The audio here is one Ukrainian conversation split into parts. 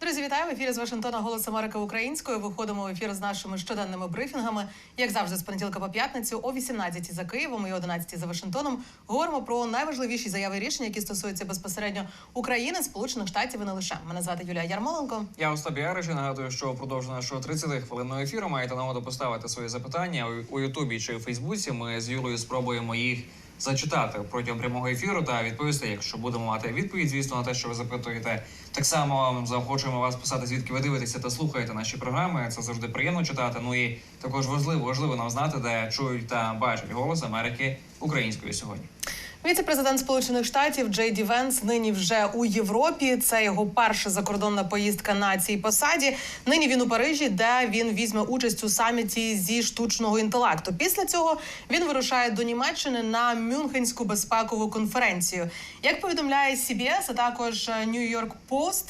Друзі, вітаю в ефірі з Вашингтона Голос Америки українською. Виходимо в ефір з нашими щоденними брифінгами. Як завжди, з понеділка по п'ятницю о 18 за Києвом і 11 за Вашингтоном. Говоримо про найважливіші заяви і рішення, які стосуються безпосередньо України, Сполучених Штатів і не лише. Мене звати Юлія Ярмоленко. Я Остап нагадую, що впродовж нашого 30 хвилинного ефіру маєте нагоду поставити свої запитання у Ютубі чи у Фейсбуці. Ми з Юлею спробуємо їх зачитати протягом прямого ефіру та відповісти, якщо будемо мати відповідь, звісно, на те, що ви запитуєте. Так само заохочуємо вас писати, звідки ви дивитеся та слухаєте наші програми. Це завжди приємно читати. Ну і також важливо, важливо нам знати, де чують та бачать голос Америки українською сьогодні. Віце-президент Сполучених Штатів Джей Ді Венс нині вже у Європі. Це його перша закордонна поїздка на цій посаді. Нині він у Парижі, де він візьме участь у саміті зі штучного інтелекту. Після цього він вирушає до Німеччини на Мюнхенську безпекову конференцію. Як повідомляє CBS, а також New York Post,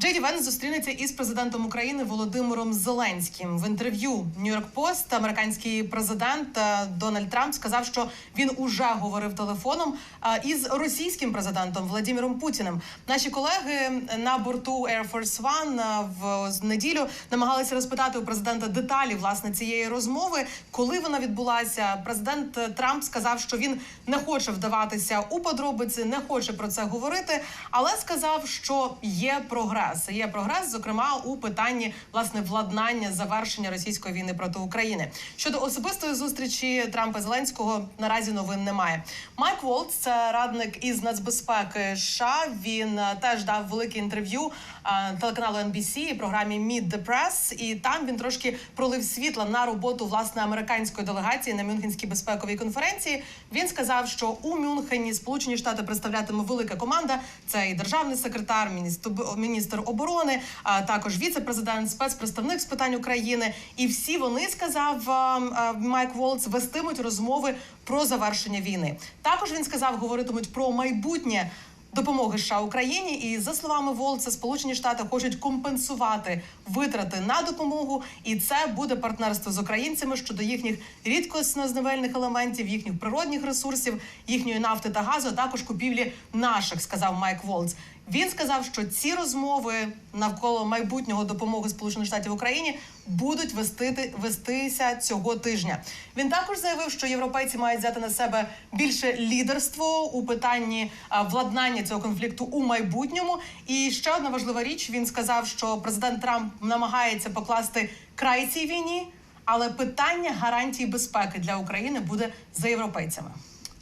Джей Ді Венс зустрінеться із президентом України Володимиром Зеленським. В інтерв'ю York Post американський президент е, Дональд Трамп сказав, що він уже говорив телефоном е, із російським президентом Владимиром Путіним. Наші колеги на борту Air Force One е, в неділю намагалися розпитати у президента деталі власне цієї розмови, коли вона відбулася. Президент Трамп сказав, що він не хоче вдаватися у подробиці, не хоче про це говорити, але сказав, що є прогрес. Є прогрес, зокрема у питанні власне владнання завершення російської війни проти України. Щодо особистої зустрічі Трампа Зеленського наразі новин немає. Майк Волтс, це радник із нацбезпеки США. Він е, теж дав велике інтерв'ю е, телеканалу NBC і програмі Meet the Press, і там він трошки пролив світла на роботу власне американської делегації на Мюнхенській безпековій конференції. Він сказав, що у Мюнхені Сполучені Штати представлятиме велика команда. Це і державний секретар, міністр, міністр оборони, а також віце-президент, спецпредставник з питань України. І всі вони сказав а, а, Майк Волц, вестимуть розмови про завершення війни. Також він сказав, говоритимуть про майбутнє допомоги США Україні. І за словами Волца, Сполучені Штати хочуть компенсувати витрати на допомогу, і це буде партнерство з українцями щодо їхніх рідкосноземельних елементів, їхніх природних ресурсів, їхньої нафти та газу, а також купівлі наших, сказав Майк Волц. Він сказав, що ці розмови навколо майбутнього допомоги Сполучених Штатів Україні будуть вестити вестися цього тижня. Він також заявив, що європейці мають взяти на себе більше лідерство у питанні владнання цього конфлікту у майбутньому. І ще одна важлива річ: він сказав, що президент Трамп намагається покласти край цій війні, але питання гарантій безпеки для України буде за європейцями.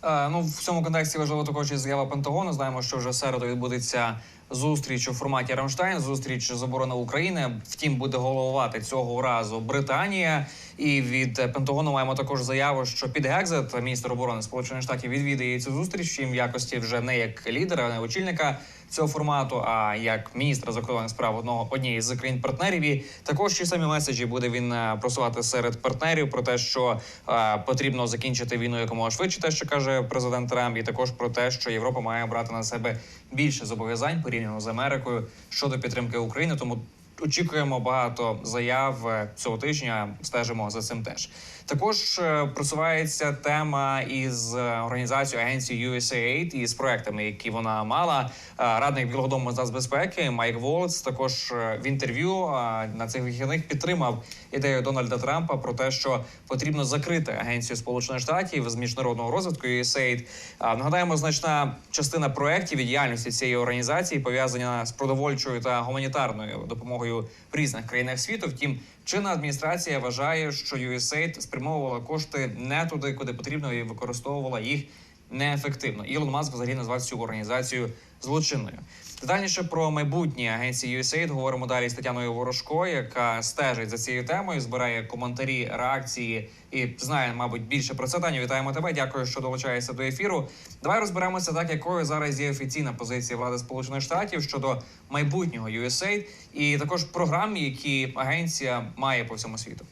Е, Ну, в цьому контексті важливо також і заява Пентагону. Знаємо, що вже середу відбудеться зустріч у форматі Рамштайн, зустріч з оборони України. Втім, буде головувати цього разу Британія. І від Пентагону маємо також заяву, що під Гекзет, міністр оборони Сполучених Штатів, відвідає цю зустріч. Втім, в якості вже не як лідера, не очільника цього формату, а як міністра закордонних справ одного однієї з країн партнерів. І також ті самі меседжі буде він е, просувати серед партнерів про те, що е, потрібно закінчити війну якомога швидше, те, що каже президент Трамп, і також про те, що Європа має брати на себе більше зобов'язань порівняно з Америкою щодо підтримки України. Тому очікуємо багато заяв е, цього тижня. Стежимо за цим теж. Також е, просувається тема із е, організацією агенцією USAID і з проектами, які вона мала. Е, Радник Білого Дому з нацбезпеки Майк Волц також в інтерв'ю на цих вихідних підтримав ідею Дональда Трампа про те, що потрібно закрити агенцію Сполучених Штатів з міжнародного розвитку USAID. Нагадаємо, значна частина проєктів і діяльності цієї організації пов'язана з продовольчою та гуманітарною допомогою в різних країнах світу. Втім, чинна адміністрація вважає, що USAID спрямовувала кошти не туди, куди потрібно, і використовувала їх неефективно. Ілон Маск взагалі назвав цю організацію злочинною. Детальніше про майбутнє агенції USAID говоримо далі з Тетяною Ворожко, яка стежить за цією темою, збирає коментарі, реакції і знає, мабуть, більше про це. Таню, вітаємо тебе. Дякую, що долучаєшся до ефіру. Давай розберемося, так якою зараз є офіційна позиція влади Сполучених Штатів щодо майбутнього USAID і також програм, які агенція має по всьому світу.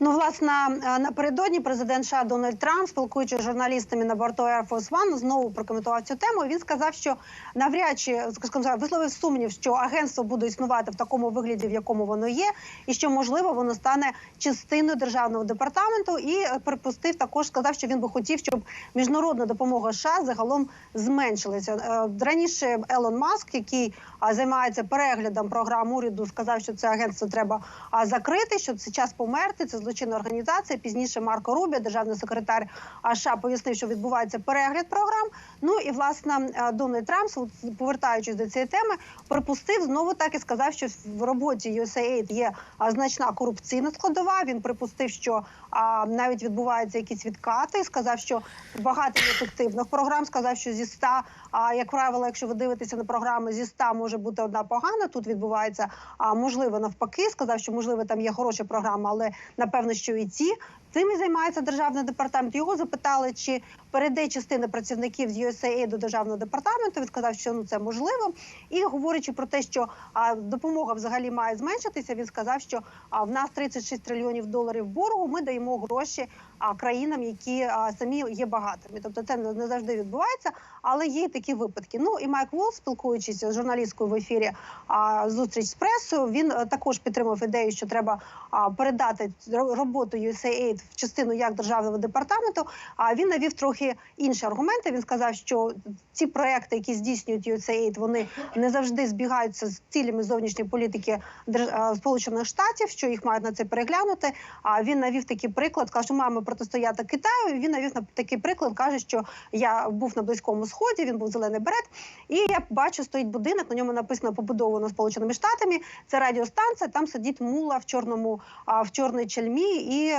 Ну, власне, е, напередодні президент США Дональд Трамп, спілкуючись з журналістами на борту Air Force One, знову прокоментував цю тему. Він сказав, що навряд чи скажімо висловив сумнів, що агентство буде існувати в такому вигляді, в якому воно є, і що можливо воно стане частиною державного департаменту. І е, припустив також, сказав, що він би хотів, щоб міжнародна допомога США загалом зменшилася. Е, Раніше Елон Маск, який займається переглядом програм уряду, сказав, що це агентство треба закрити, що це час померти. Це злочинна організація. Пізніше Марко Рубі, державний секретар США, пояснив, що відбувається перегляд програм. Ну і власне а, Дональд Трамп, повертаючись до цієї теми, припустив знову так і сказав, що в роботі USAID є значна корупційна складова. Він припустив, що а, навіть відбуваються якісь відкати. Сказав, що багато неефективних програм. Сказав, що зі 100, а як правило, якщо ви дивитеся на програми, зі 100 може бути одна погана. Тут відбувається а можливо навпаки. Сказав, що можливо там є хороші програми, але напевно, що і ці. Цим і займається державний департамент. Його запитали, чи перейде частина працівників з USAID до державного департаменту. Він сказав, що ну це можливо. І говорячи про те, що а, допомога взагалі має зменшитися, він сказав, що а, в нас 36 трильйонів доларів боргу. Ми даємо гроші а, країнам, які а, самі є багатими. Тобто це не завжди відбувається, але є такі випадки. Ну і Майк Волс, спілкуючись з журналісткою в ефірі а, зустріч з пресою, він е, також підтримав ідею, що треба а, передати роботу USAID в частину як державного департаменту. А він навів трохи інші аргументи. Він сказав, що ці проекти, які здійснюють USAID, вони не завжди збігаються з цілями зовнішньої політики е, Сполучених Штатів, що їх мають на це переглянути. А він навів такий приклад, каже, що маємо протистояти Китаю. Він навів на такий приклад, каже, що я був на близькому сході, він був зелений берет, і я бачу, стоїть будинок. На ньому написано побудовано Сполученими Штатами. Це радіостанція. Там сидить мула в чорному в чорній чельмі і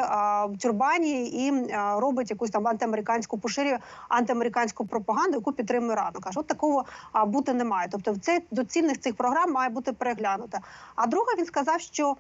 тюрбані, і робить якусь там антиамериканську поширює антиамериканську пропаганду, яку підтримує Рано. Каже, от такого бути не має. Тобто, це доцільних цих програм має бути переглянута. А друге, він сказав, що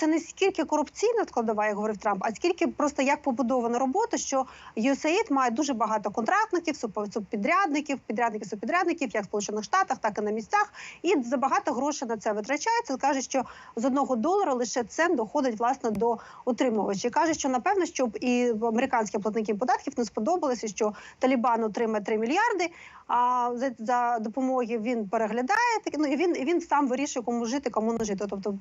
це не скільки корупційна складова, як говорив Трамп, а скільки просто як побудована робота, що USAID має дуже багато контрактників, суб- субпідрядників, підрядників, субпідрядників, як в Сполучених Штатах, так і на місцях. І забагато грошей на це витрачається. Каже, що з одного долара лише цент доходить власне до отримувача. І Каже, що напевно, щоб і американським платникам податків не сподобалося, що Талібан отримає 3 мільярди. А за, за допомогою він переглядає таке. Ну і він і він сам вирішує, кому жити, кому не жити. Тобто,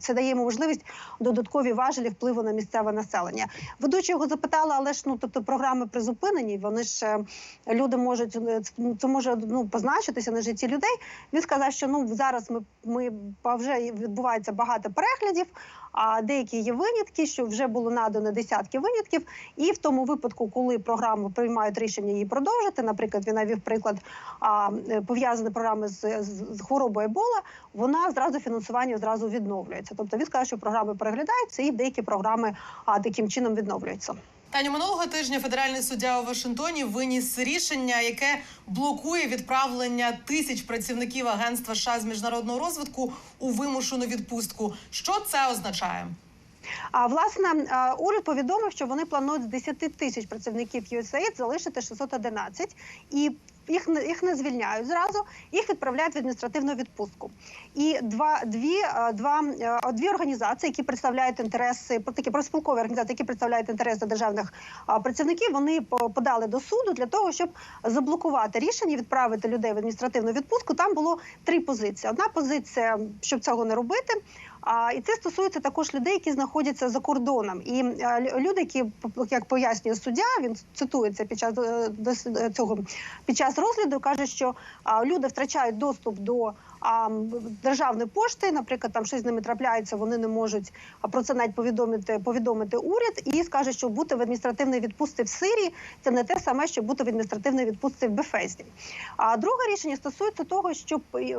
це дає йому можливість додаткові важелі впливу на місцеве населення. Ведучі його запитали, але ж ну тобто програми призупинені. Вони ж е, люди можуть е, це- може ну позначитися на житті людей. Він сказав, що ну зараз ми, ми вже відбувається багато переглядів. А деякі є винятки, що вже було надано десятки винятків. І в тому випадку, коли програму приймають рішення її продовжити, наприклад, він навів приклад е, пов'язані програми з, з, хворобою Ебола, вона зразу фінансування зразу відновлюється. Тобто він сказав, що програми переглядаються, і деякі програми а, таким чином відновлюються. Таню, минулого тижня федеральний суддя у Вашингтоні виніс рішення, яке блокує відправлення тисяч працівників агентства США з міжнародного розвитку у вимушену відпустку. Що це означає? А власне уряд повідомив, що вони планують з 10 тисяч працівників USAID залишити 611 і. Їх не їх не звільняють зразу, їх відправляють в адміністративну відпустку. І два дві е, два е, дві організації, які представляють інтереси такі проспілкові організації, які представляють інтереси державних працівників, вони по- подали до суду для того, щоб заблокувати рішення, відправити людей в адміністративну відпустку. Там було три позиції. Одна позиція, щоб цього не робити. А і це стосується також людей, які знаходяться за кордоном. І е, люди, які як пояснює суддя, він цитується під час е, цього під час розгляду, каже, що люди втрачають доступ до а, м, державної пошти. Наприклад, там щось з ними трапляється, вони не можуть про це навіть повідомити повідомити уряд. І скаже, що бути в адміністративній відпустці в Сирії це не те саме, що бути в адміністративній відпустці в Бефезді. А друге рішення стосується того, щоб е,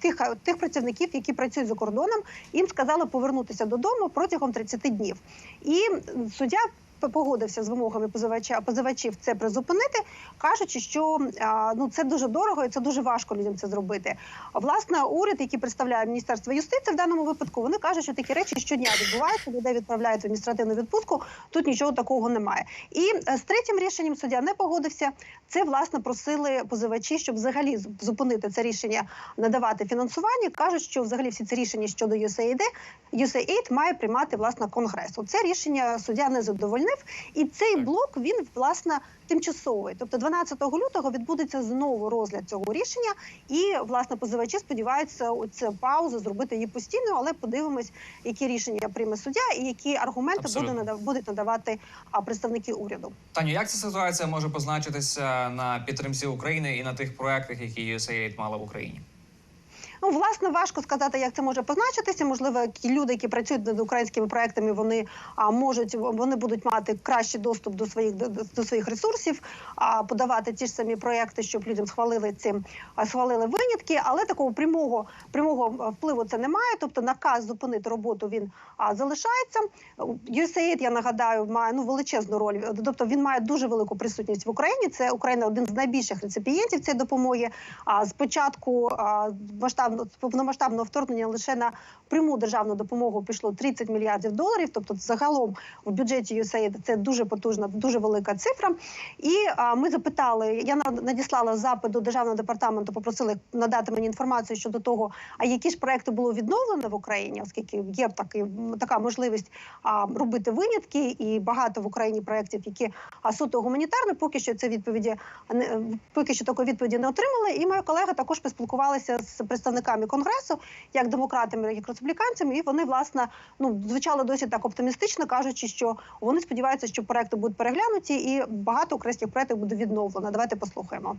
тих, тих працівників, які працюють за кордоном, їм сказали повернутися додому протягом 30 днів. І суддя погодився з вимогами позивача позивачів це призупинити, кажучи, що ну це дуже дорого і це дуже важко людям це зробити. Власне, уряд, який представляє міністерство юстиції в даному випадку, вони кажуть, що такі речі щодня відбуваються. Людей відправляють в адміністративну відпустку. Тут нічого такого немає. І е, з третім рішенням суддя не погодився. Це власне просили позивачі, щоб взагалі зупинити це рішення надавати фінансування. кажуть, що взагалі всі ці рішення щодо USAID, USAID має приймати власне конгрес. Це рішення суддя не задовольнив, і цей блок він власне тимчасовий. Тобто 12 лютого відбудеться знову розгляд цього рішення, і власне позивачі сподіваються цю паузу зробити її постійною, але подивимось, які рішення прийме суддя і які аргументи Абсолютно. буде надав- будуть надавати представники уряду. Таню, як ця ситуація може позначитися на підтримці України і на тих проектах, які USAID мала в Україні? Ну, власне, важко сказати, як це може позначитися. Можливо, люди, які працюють над українськими проектами, вони а, можуть вони будуть мати кращий доступ до своїх до, до своїх ресурсів, а подавати ті ж самі проекти, щоб людям схвалили ці схвалили винятки, але такого прямого прямого впливу це немає. Тобто наказ зупинити роботу він а, залишається. USAID, я нагадаю, має ну величезну роль. Тобто він має дуже велику присутність в Україні. Це Україна один з найбільших реципієнтів цієї допомоги. А з початку а, масштабно повномасштабного вторгнення лише на пряму державну допомогу пішло 30 мільярдів доларів. Тобто, загалом в бюджеті USAID це дуже потужна, дуже велика цифра. І а, ми запитали. Я надіслала запит до державного департаменту, попросили надати мені інформацію щодо того, а які ж проекти було відновлено в Україні, оскільки є такий така можливість а, робити винятки, і багато в Україні проєктів, які а, суто гуманітарні. Поки що це відповіді не поки що такої відповіді не отримали. І моя колега також поспілкувалася з представниками конгресу, як демократами, як республіканцями. І вони власне ну звучали досить так оптимістично, кажучи, що вони сподіваються, що проекти будуть переглянуті, і багато українських проєктів буде відновлено. Давайте послухаємо.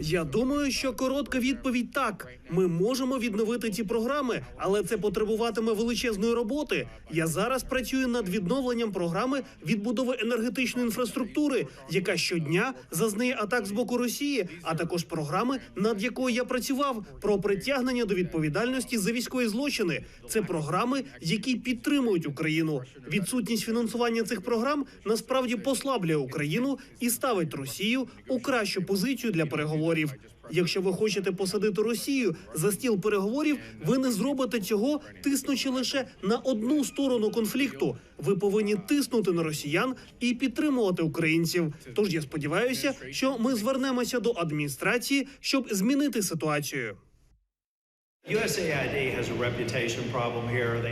Я думаю, що коротка відповідь так. Ми можемо відновити ці програми, але це потребуватиме величезної роботи. Я зараз працюю над відновленням програми відбудови енергетичної інфраструктури, яка щодня зазнає атак з боку Росії, а також програми, над якою я працював, про притягнення до відповідальності за військові злочини. Це програми, які підтримують Україну. Відсутність фінансування цих програм насправді послаблює Україну і ставить Росію у кращу позицію для переговорів. Якщо ви хочете посадити Росію за стіл переговорів, ви не зробите цього, тиснучи лише на одну сторону конфлікту. Ви повинні тиснути на росіян і підтримувати українців. Тож я сподіваюся, що ми звернемося до адміністрації, щоб змінити ситуацію.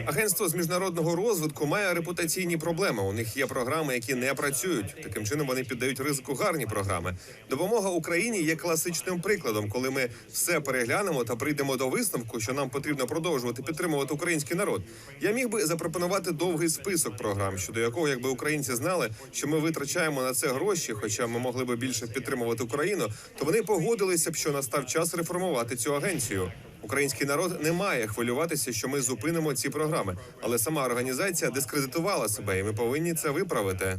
Агентство з міжнародного розвитку має репутаційні проблеми. У них є програми, які не працюють. Таким чином вони піддають ризику гарні програми. Допомога Україні є класичним прикладом, коли ми все переглянемо та прийдемо до висновку, що нам потрібно продовжувати підтримувати український народ. Я міг би запропонувати довгий список програм, щодо якого, якби українці знали, що ми витрачаємо на це гроші, хоча ми могли би більше підтримувати Україну, то вони погодилися б, що настав час реформувати цю агенцію. Український народ не має хвилюватися, що ми зупинимо ці програми, але сама організація дискредитувала себе, і ми повинні це виправити.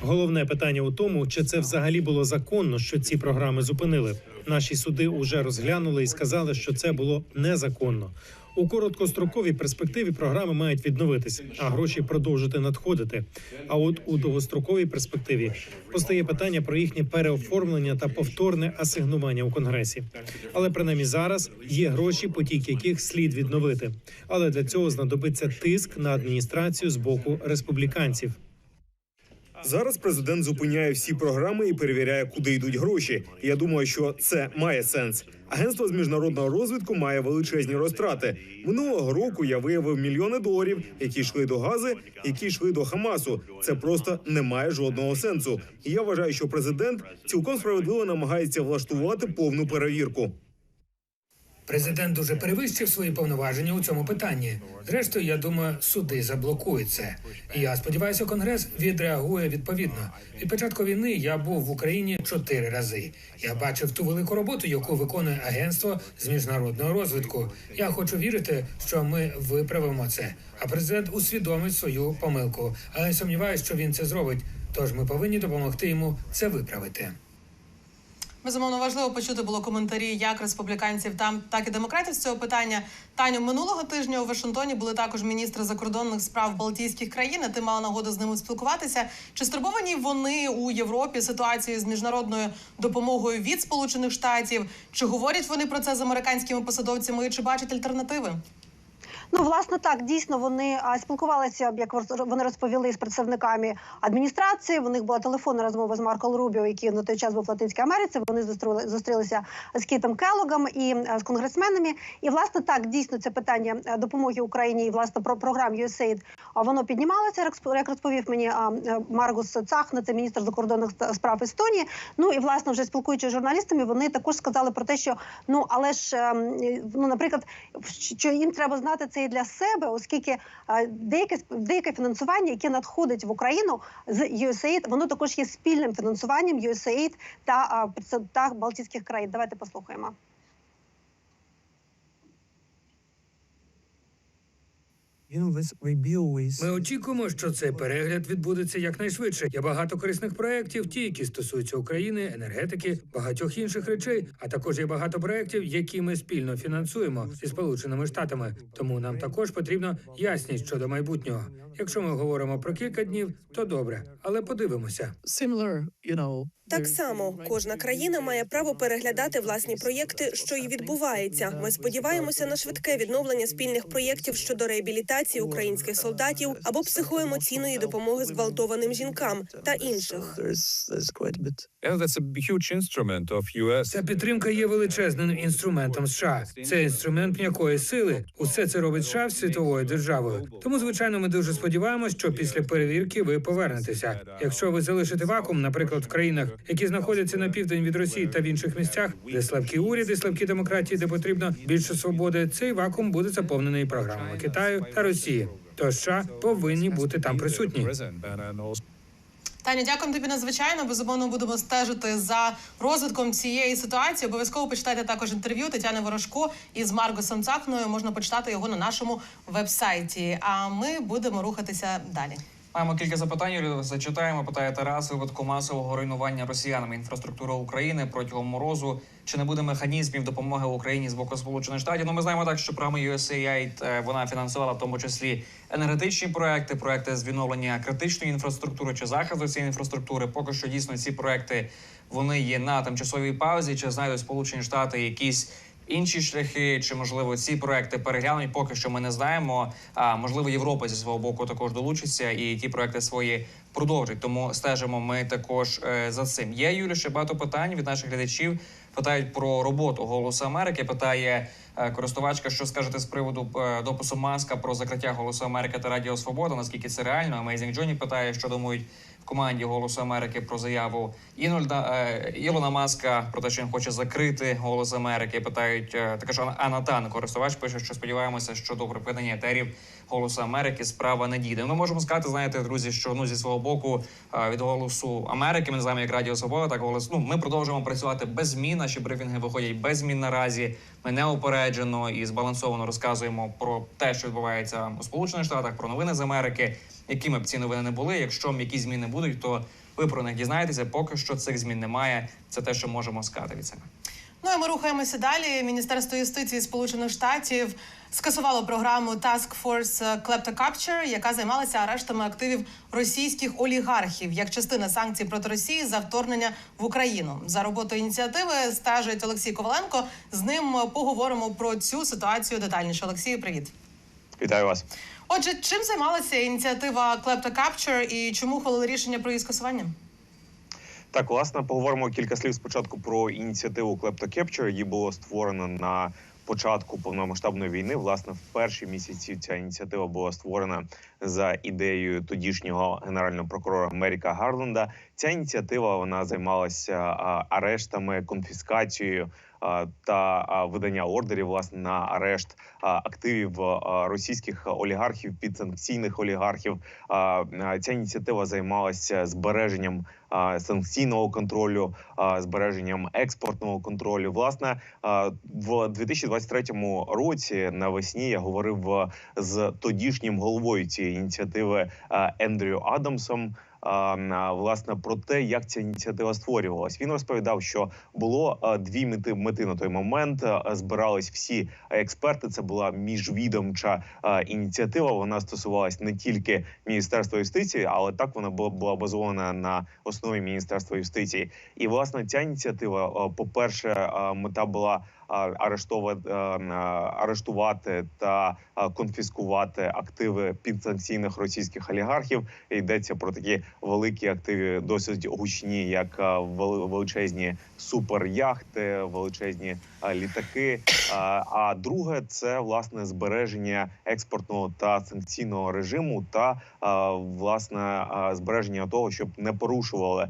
Головне питання у тому, чи це взагалі було законно, що ці програми зупинили. Наші суди уже розглянули і сказали, що це було незаконно. У короткостроковій перспективі програми мають відновитись, а гроші продовжити надходити. А от у довгостроковій перспективі постає питання про їхнє переоформлення та повторне асигнування у конгресі. Але принаймні зараз є гроші, потік яких слід відновити. Але для цього знадобиться тиск на адміністрацію з боку республіканців. Зараз президент зупиняє всі програми і перевіряє, куди йдуть гроші. Я думаю, що це має сенс. Агентство з міжнародного розвитку має величезні розтрати. Минулого року я виявив мільйони доларів, які йшли до Гази, які йшли до Хамасу. Це просто не має жодного сенсу. І я вважаю, що президент цілком справедливо намагається влаштувати повну перевірку. Президент дуже перевищив свої повноваження у цьому питанні. Зрештою, я думаю, суди заблокують це. І я сподіваюся, конгрес відреагує відповідно. Від початку війни я був в Україні чотири рази. Я бачив ту велику роботу, яку виконує агентство з міжнародного розвитку. Я хочу вірити, що ми виправимо це. А президент усвідомить свою помилку. Але сумніваюся, що він це зробить. Тож ми повинні допомогти йому це виправити. Безумовно, важливо почути було коментарі як республіканців там, так і демократів з цього питання. Таню минулого тижня у Вашингтоні були також міністри закордонних справ Балтійських країн. Ти мала нагоду з ними спілкуватися. Чи стурбовані вони у Європі ситуацією з міжнародною допомогою від Сполучених Штатів? Чи говорять вони про це з американськими посадовцями? Чи бачать альтернативи? Ну, власне, так дійсно вони спілкувалися, як вони розповіли з представниками адміністрації. У них була телефонна розмова з Марко Рубіо, який на той час був в Латинській Америці. Вони зустріли зустрілися з Кітом Келлогом і з конгресменами. І власне так дійсно це питання допомоги Україні і власне про програм USAID, воно піднімалося. як розп- розповів мені Маргус Цахна, це міністр закордонних справ Естонії. Ну і власне вже спілкуючись з журналістами, вони також сказали про те, що ну але ж ем, ну, наприклад, що їм треба знати це і для себе, оскільки деяке деяке фінансування, яке надходить в Україну з USAID, воно також є спільним фінансуванням USAID та, та Балтійських країн. Давайте послухаємо. Ми очікуємо, що цей перегляд відбудеться якнайшвидше. Є багато корисних проєктів, ті, які стосуються України, енергетики, багатьох інших речей. А також є багато проєктів, які ми спільно фінансуємо зі сполученими штатами. Тому нам також потрібна ясність щодо майбутнього. Якщо ми говоримо про кілька днів, то добре, але подивимося. Так само кожна країна має право переглядати власні проєкти, що і відбувається. Ми сподіваємося на швидке відновлення спільних проєктів щодо реабілітації українських солдатів або психоемоційної допомоги зґвалтованим жінкам та інших. Ця підтримка є величезним інструментом США. Це інструмент м'якої сили. Усе це робить США світовою державою. Тому, звичайно, ми дуже сподіваємось, що після перевірки ви повернетеся. Якщо ви залишите вакуум, наприклад, в країнах, які знаходяться на південь від Росії та в інших місцях, де слабкі уряди, слабкі демократії, де потрібно більше свободи, цей вакуум буде заповнений програмами Китаю та Росії. То США повинні бути там присутні. Таня, дякую тобі надзвичайно. Безумовно, будемо стежити за розвитком цієї ситуації. Обов'язково почитайте також інтерв'ю Тетяни Ворожко із Маргосом Цахною. Можна почитати його на нашому вебсайті. А ми будемо рухатися далі. Маємо кілька запитань. Зачитаємо. Питає Тарас. Випадку масового руйнування росіянами інфраструктури України протягом морозу. Чи не буде механізмів допомоги Україні з боку Сполучених Штатів? Ну, ми знаємо так, що програма USAID, е, вона фінансувала в тому числі енергетичні проекти, проекти з відновлення критичної інфраструктури чи захисту цієї інфраструктури. Поки що дійсно ці проекти вони є на тимчасовій паузі. Чи знайдуть Сполучені Штати якісь інші шляхи, чи можливо ці проекти переглянуть? Поки що ми не знаємо. А можливо, Європа зі свого боку також долучиться і ті проекти свої продовжить. Тому стежимо ми також е, за цим. Є Юлі ще багато питань від наших глядачів. Питають про роботу голосу Америки. Питає е, користувачка, що скажете з приводу е, допису Маска про закриття голосу Америки та Радіо Свобода. Наскільки це реально? Amazing Johnny питає, що думають команді Голосу Америки про заяву Інольда е, Ілона Маска про те, що він хоче закрити голос Америки. Питають е, також Ан- Анна Тан, користувач пише, що сподіваємося, що до припинення етерів голосу Америки справа не дійде. Ми можемо сказати, знаєте, друзі, що ну зі свого боку е, від голосу Америки ми не знаємо, як Радіо Свобода, так голос. Ну ми продовжуємо працювати без змін. Наші брифінги виходять без змін наразі. Ми неупереджено і збалансовано розказуємо про те, що відбувається у Сполучених Штатах, про новини з Америки. Якими б ці новини не були, якщо якісь зміни будуть, то ви про них дізнаєтеся. Поки що цих змін немає. Це те, що можемо сказати від себе. Ну і ми рухаємося далі. Міністерство юстиції Сполучених Штатів скасувало програму Task Force Klepto Capture, яка займалася арештами активів російських олігархів як частина санкцій проти Росії за вторгнення в Україну. За роботою ініціативи стежить Олексій Коваленко. З ним поговоримо про цю ситуацію детальніше. Олексію, привіт. Вітаю вас. Отже, чим займалася ініціатива Klepto Capture і чому ухвалили рішення про її скасування? Так, власне, поговоримо кілька слів спочатку про ініціативу Klepto Capture. Її було створено на початку повномасштабної війни. Власне, в перші місяці ця ініціатива була створена за ідеєю тодішнього генерального прокурора Меріка Гарленда. Ця ініціатива вона займалася арештами, конфіскацією та видання ордерів власне на арешт активів російських олігархів, підсанкційних олігархів. Ця ініціатива займалася збереженням санкційного контролю, збереженням експортного контролю. Власне, в 2023 році навесні я говорив з тодішнім головою цієї ініціативи Ендрю Адамсом. Власне про те, як ця ініціатива створювалась. Він розповідав, що було дві мети мети на той момент. Збирались всі експерти. Це була міжвідомча ініціатива. Вона стосувалась не тільки міністерства юстиції, але так вона була, базована на основі міністерства юстиції. І власне ця ініціатива, по-перше, мета була арештовувати, арештувати та конфіскувати активи підсанкційних російських олігархів. Йдеться про такі великі активи, досить гучні, як величезні суперяхти, величезні літаки. А, А друге це власне збереження експортного та санкційного режиму, та власне збереження того, щоб не порушували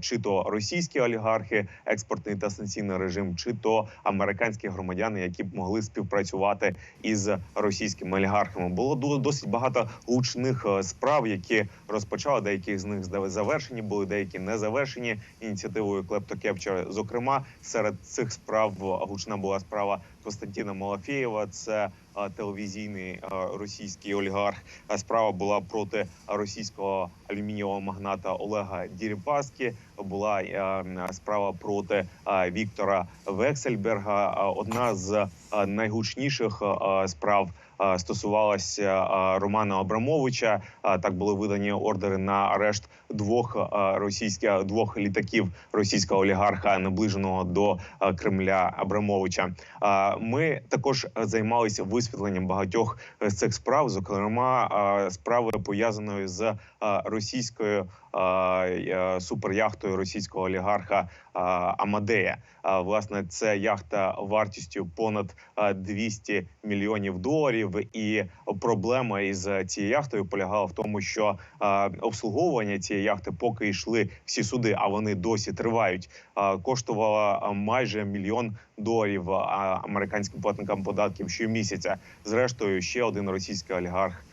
чи то російські олігархи експортний та санкційний режим, чи то американські громадяни, які б могли співпрацювати із російськими олігархами. Було досить багато гучних е, справ, які розпочали. Деякі з них завершені були, деякі не завершені ініціативою Клептокепчер. Зокрема, серед цих справ е, гучна була справа Костянтина Малафєєва. Це е, телевізійний е, російський олігарх. Справа була проти російського алюмінієвого магната Олега Діріпаски. Була е, справа проти е, Віктора Вексельберга. Одна з е, найгучніших е, справ е, стосувалася е, Романа Абрамовича. Е, Так були видані ордери на арешт двох е, російських двох літаків російського олігарха, наближеного до е, Кремля Абрамовича. Е, Ми також займалися висвітленням багатьох е, з цих справ, зокрема е, справи пов'язаної з е, російською е, е, суперяхтою російського олігарха е, Амадея. Е, Власне, це яхта вартістю понад е, 200 мільйонів доларів. І проблема із цією яхтою полягала в тому, що е, обслуговування цієї яхти, поки йшли всі суди, а вони досі тривають, коштувала майже мільйон доларів американським платникам податків щомісяця. Зрештою, ще один російський олігарх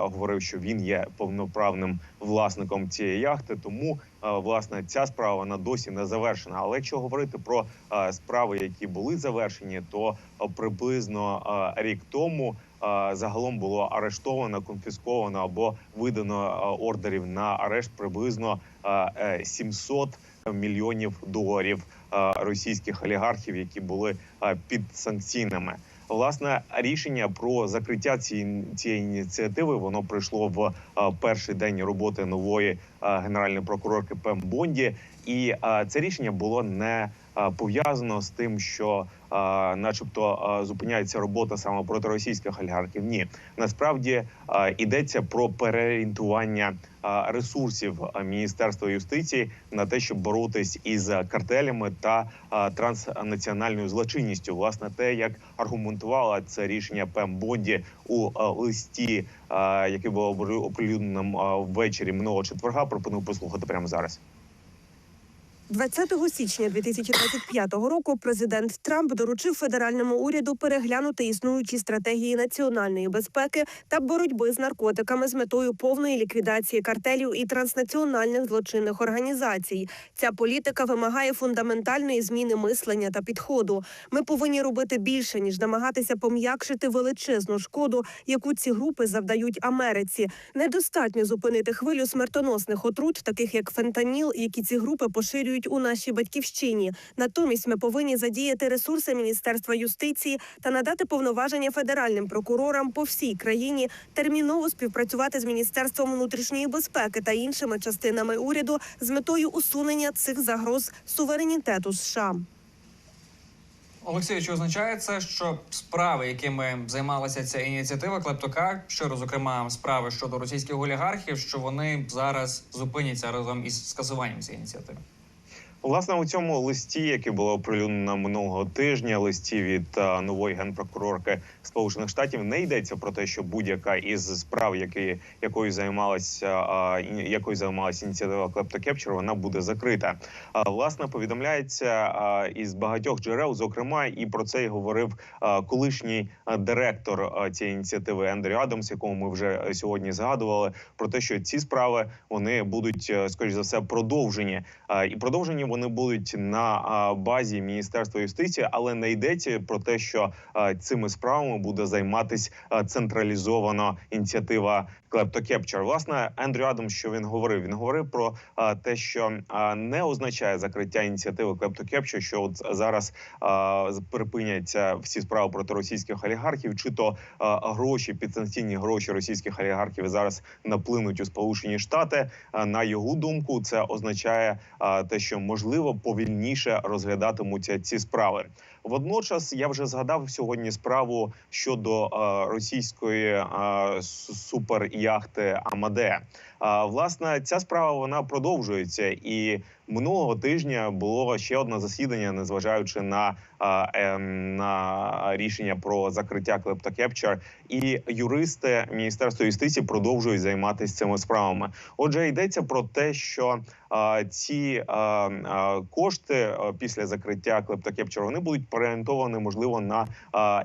говорив, що він є повноправним власником цієї яхти. Тому власне ця справа вона досі не завершена. Але якщо говорити про справи, які були завершені, то приблизно рік тому. Е, Загалом було арештовано, конфісковано або видано е, ордерів на арешт приблизно е, е, 700 мільйонів доларів російських олігархів, які були під санкційними. Власне рішення про закриття цієї, ініціативи воно прийшло в перший день роботи нової генеральної прокурорки Пем Бонді, і це рішення було не пов'язано з тим, що, начебто, зупиняється робота саме проти російських олігархів. Ні, насправді йдеться про переорієнтування ресурсів Міністерства юстиції на те, щоб боротись із картелями та транснаціональною злочинністю. Власне, те, як аргументувала це рішення Пем Бонді у листі, який було опри- оприлюдненим е, ввечері минулого четверга. Пропоную послухати прямо зараз. 20 січня 2025 року президент Трамп доручив федеральному уряду переглянути існуючі стратегії національної безпеки та боротьби з наркотиками з метою повної ліквідації картелів і транснаціональних злочинних організацій. Ця політика вимагає фундаментальної зміни мислення та підходу. Ми повинні робити більше ніж намагатися пом'якшити величезну шкоду, яку ці групи завдають Америці. Недостатньо зупинити хвилю смертоносних отрут, таких як фентаніл, які ці групи поширюють у нашій батьківщині. Натомість ми повинні задіяти ресурси Міністерства юстиції та надати повноваження федеральним прокурорам по всій країні терміново співпрацювати з міністерством внутрішньої безпеки та іншими частинами уряду з метою усунення цих загроз суверенітету США. Олексій, чи означає це, що справи, якими займалася ця ініціатива Клептока, що зокрема справи щодо російських олігархів, що вони зараз зупиняться разом із скасуванням цієї ініціативи? Власне, у цьому листі, який було оприлюднено минулого тижня, листі від е, нової генпрокурорки Сполучених Штатів, не йдеться про те, що будь-яка із справ, які якою займалася якою займалася ініціатива Клептокепчер, вона буде закрита. Власне, повідомляється із багатьох джерел, зокрема, і про це й говорив колишній директор цієї ініціативи Ендрю Адамс, якого ми вже е, сьогодні згадували, про те, що ці справи вони будуть е, скоріш за все продовжені. І продовжені вони будуть на базі Міністерства юстиції, але не йдеться про те, що цими справами буде займатися централізовано ініціатива Клептокепчер. Власне, Ендрю Адамс, що він говорив? Він говорив про те, що не означає закриття ініціативи Клептокепчер, що от зараз припиняться всі справи проти російських олігархів, чи то гроші підсанкційні гроші російських олігархів зараз наплинуть у Сполучені Штати. На його думку, це означає те, що можливо повільніше розглядатимуться ці справи. Водночас я вже згадав сьогодні справу щодо е, російської е, суперяхти Амаде. А власне, ця справа вона продовжується, і минулого тижня було ще одне засідання, незважаючи на, на рішення про закриття Клептокепчер. І юристи Міністерства юстиції продовжують займатися цими справами. Отже, йдеться про те, що ці кошти після закриття Клептокепчер вони будуть переорієнтовані, можливо, на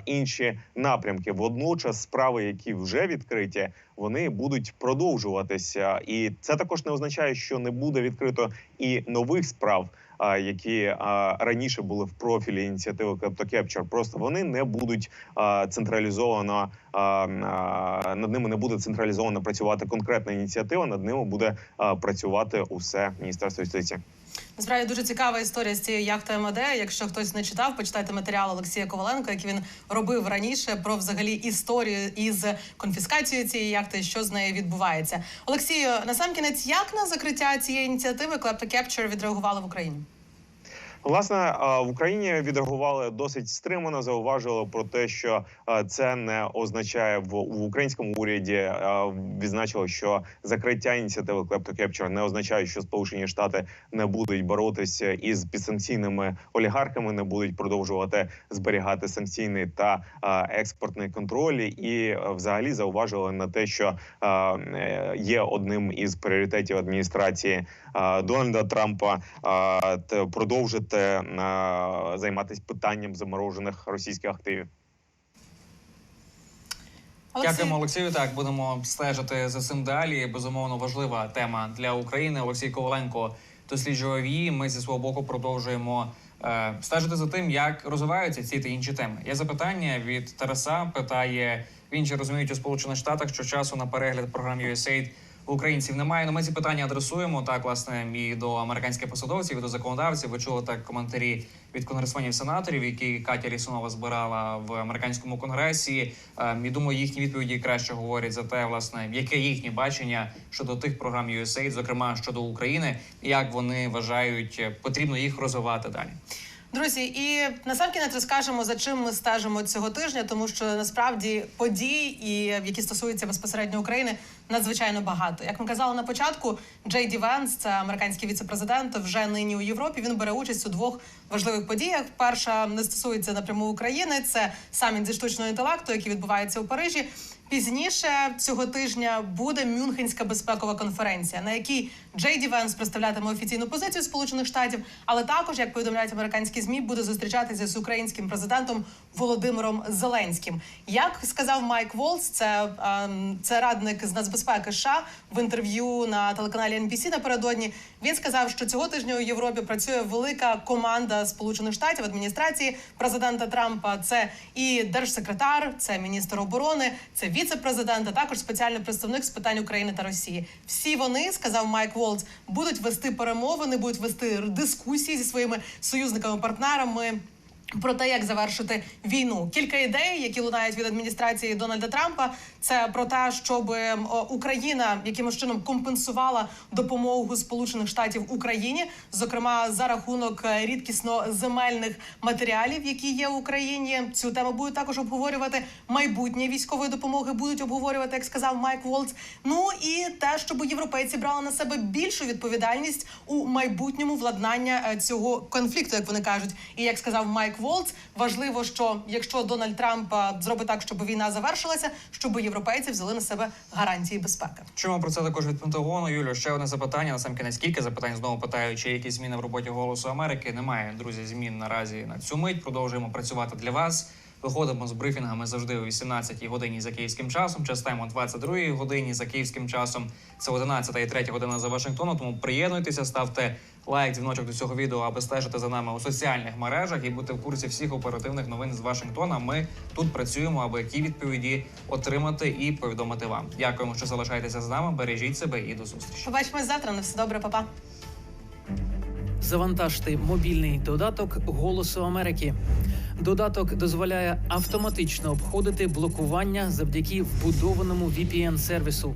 інші напрямки. Водночас, справи, які вже відкриті, вони будуть продовжуватися, і це також не означає, що не буде відкрито і нових справ. Які раніше були в профілі ініціативи Клептокепчер, просто вони не будуть централізовано над ними не буде централізовано працювати конкретна ініціатива. Над ними буде працювати усе міністерство юстиції. Насправді дуже цікава історія з цією яхтою МД. Якщо хтось не читав, почитайте матеріал Олексія Коваленко, який він робив раніше про взагалі історію із конфіскацією цієї яхти, що з нею відбувається. Олексію, насамкінець, як на закриття цієї ініціативи клептокепчер Capture відреагували в Україні? Власне, в Україні відреагували досить стримано. Зауважили про те, що це не означає в, українському уряді. Відзначили, що закриття ініціативи Capture не означає, що Сполучені Штати не будуть боротися із підсанкційними олігархами, не будуть продовжувати зберігати санкційний та експортний контроль. І взагалі зауважили на те, що є одним із пріоритетів адміністрації Дональда Трампа продовжити а, займатися питанням заморожених російських активів. Дякуємо, Олексію. Так будемо стежити за цим далі. Безумовно, важлива тема для України. Олексій Коваленко досліджував її. Ми зі свого боку продовжуємо е, стежити за тим, як розвиваються ці та інші теми. Є запитання від Тараса. Питає він чи розуміють у Сполучених Штатах, що часу на перегляд програм USAID українців немає. Ну, ми ці питання адресуємо так, власне, і до американських посадовців, і до законодавців. Ви чули так коментарі від конгресменів сенаторів, які Катя Лісунова збирала в американському конгресі. Ем, І думаю, їхні відповіді краще говорять за те, власне, яке їхнє бачення щодо тих програм USAID, зокрема щодо України, як вони вважають, е, потрібно їх розвивати далі. Друзі, і насамкінець розкажемо за чим ми стежимо цього тижня, тому що насправді подій, і які стосуються безпосередньо України, надзвичайно багато. Як ми казали на початку, Джей Ді Венс, це американський віцепрезидент, вже нині у Європі. Він бере участь у двох важливих подіях. Перша не стосується напряму України. Це саміт зі штучного інтелекту, який відбувається у Парижі. Пізніше цього тижня буде Мюнхенська безпекова конференція, на якій Джей Ді Венс представлятиме офіційну позицію Сполучених Штатів, але також, як повідомляють американські змі, буде зустрічатися з українським президентом Володимиром Зеленським. Як сказав Майк Волс, це, ем, це радник з нацбезпеки США в інтерв'ю на телеканалі NBC напередодні. Він сказав, що цього тижня у Європі працює велика команда Сполучених Штатів адміністрації президента Трампа. Це і держсекретар, це міністр оборони, це віце-президент, а також спеціальний представник з питань України та Росії. Всі вони сказав Майк Волц, будуть вести перемовини, будуть вести дискусії зі своїми союзниками-партнерами. Про те, як завершити війну, кілька ідей, які лунають від адміністрації Дональда Трампа, це про те, щоб ем, Україна якимось чином компенсувала допомогу Сполучених Штатів Україні, зокрема за рахунок е, рідкісно земельних матеріалів, які є в Україні. Цю тему будуть також обговорювати майбутнє військової допомоги. Будуть обговорювати, як сказав Майк Волц. Ну і те, щоб європейці брали на себе більшу відповідальність у майбутньому владнання е, цього конфлікту, як вони кажуть. І як сказав Майк Волц, важливо, що якщо Дональд Трамп зробить так, щоб війна завершилася, щоб європейці взяли на себе гарантії безпеки. Чому про це також від Пентагону. Юлю, ще одне запитання. На сам кінець кілька запитань знову питаю, чи є якісь зміни в роботі голосу Америки. Немає друзі, змін наразі на цю мить. Продовжуємо працювати для вас. Виходимо з брифінгами завжди о 18 годині за київським часом. Частемо о 22 годині за київським часом. Це 11 і 3 година за Вашингтоном. Тому приєднуйтеся, ставте лайк, дзвіночок до цього відео, аби стежити за нами у соціальних мережах і бути в курсі всіх оперативних новин з Вашингтона. Ми тут працюємо, аби ті відповіді отримати і повідомити вам. Дякуємо, що залишаєтеся з нами. Бережіть себе і до зустрічі. Побачимось завтра. На все добре, папа. Завантажте мобільний додаток Голосу Америки. Додаток дозволяє автоматично обходити блокування завдяки вбудованому VPN-сервісу.